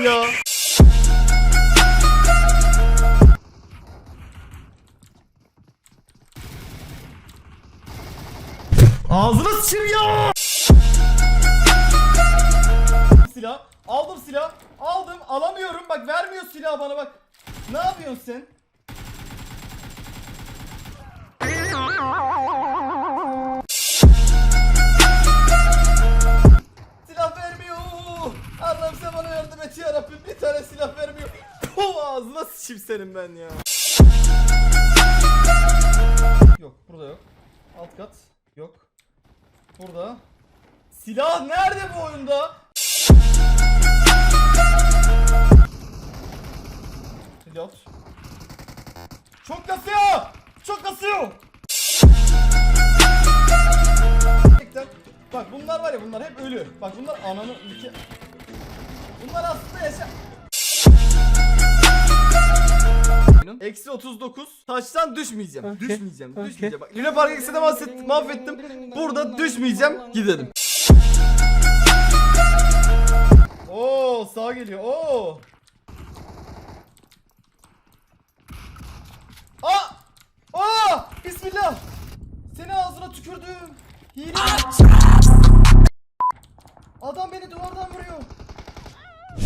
ya. Ağzına sıçayım ya. Silah. Aldım silah. Aldım. Alamıyorum. Bak vermiyor silah bana bak. Ne yapıyorsun sen? Vermiyor. Allah'ım sen bana yardım et ya Rabbim. Bir tane silah vermiyor. Puh ağzına sıçayım senin ben ya. Yok burada yok. Alt kat yok. Burada. Silah nerede bu oyunda? Reload. Çok kasıyor. Çok kasıyor. Bak bunlar var ya bunlar hep ölü. Bak bunlar ananı Eksi 39. Taştan düşmeyeceğim. Düşmeyeceğim. Düşmeyeceğim. Bak Luna Park Eksi'de mahvettim, mahvettim. Burada düşmeyeceğim. Gidelim. Oo sağ geliyor. Oo. Aa! Aa! Bismillah. Seni ağzına tükürdüm. Hile. Adam beni duvardan vuruyor.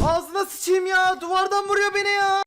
Ağzına sıçayım ya. Duvardan vuruyor beni ya.